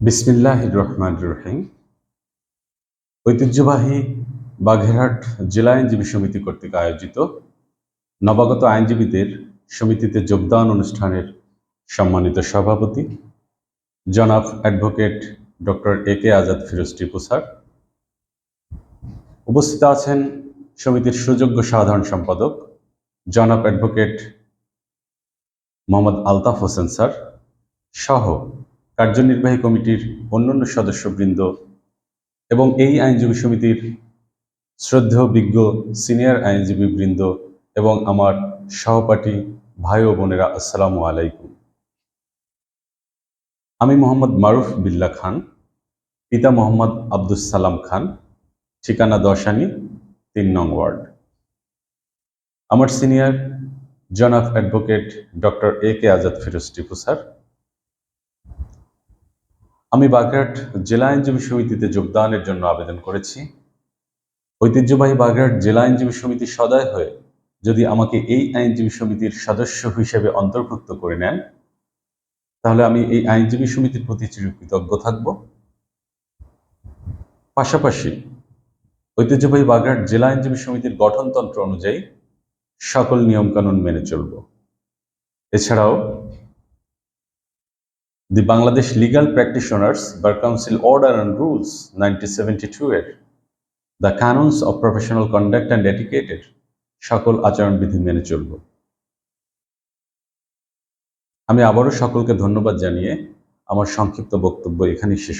বিসমিল্লাহ রহমান রহিম। ঐতিহ্যবাহী বাঘেরহাট জেলা আইনজীবী সমিতি কর্তৃক আয়োজিত নবাগত আইনজীবীদের সমিতিতে যোগদান অনুষ্ঠানের সম্মানিত সভাপতি জনাব advocate doctor A K Azad Firoz Tipu উপস্থিত আছেন সমিতির সুযোগ্য সাধারণ সম্পাদক জনাব অ্যাডভোকেট মোহাম্মদ আলতাফ হোসেন স্যার, সহ কার্যনির্বাহী কমিটির অন্যান্য সদস্যবৃন্দ এবং এই আইনজীবী সমিতির শ্রদ্ধেয় বিজ্ঞ সিনিয়র আইনজীবী বৃন্দ এবং আমার সহপাঠী ভাই ও বোনেরা, আসসালামু আলাইকুম। আমি মোহাম্মদ মারুফ বিল্লা খান, পিতা মোহাম্মদ আব্দুস সালাম খান, ঠিকানা দশানি, তিন নং ওয়ার্ড। আমার সিনিয়র জনাব advocate doctor A K Azad Firoz Tipu sir আমি বাগেরহাট জেলা আইনজীবী সমিতিতে যোগদানের জন্য আবেদন করেছি। ঐতিহ্যবাহী বাগেরহাট জেলা আইনজীবী সমিতি সদয় হয়ে যদি আমাকে এই আইনজীবী সমিতির সদস্য হিসেবে অন্তর্ভুক্ত করে নেন, তাহলে আমি এই আইনজীবী সমিতির প্রতি চিরকৃতজ্ঞ থাকব। পাশাপাশি ঐতিহ্যবাহী বাগেরহাট জেলা আইনজীবী সমিতির গঠনতন্ত্র অনুযায়ী সকল নিয়মকানুন মেনে চলব। এছাড়াও The Bangladesh Legal Practitioners Bar Council Order and Rules 1972 এর the canons of professional conduct and এটিকেটের সকল আচরণবিধি মেনে চলব। আমি আবারও সকলকে ধন্যবাদ জানিয়ে আমার সংক্ষিপ্ত বক্তব্য এখানেই শেষ